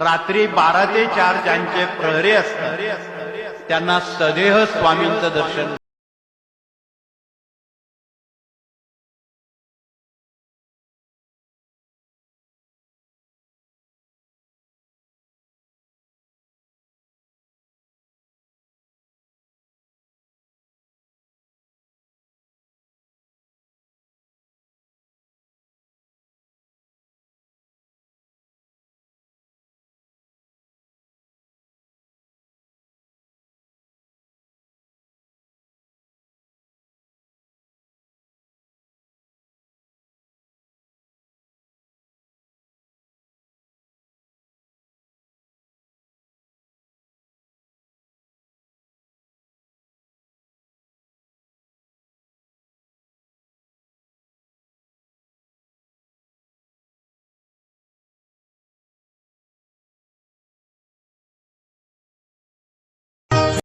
रात्री बारा ते चार ज्यांचे प्रहरी असतात त्यांना सदेह स्वामींचं दर्शन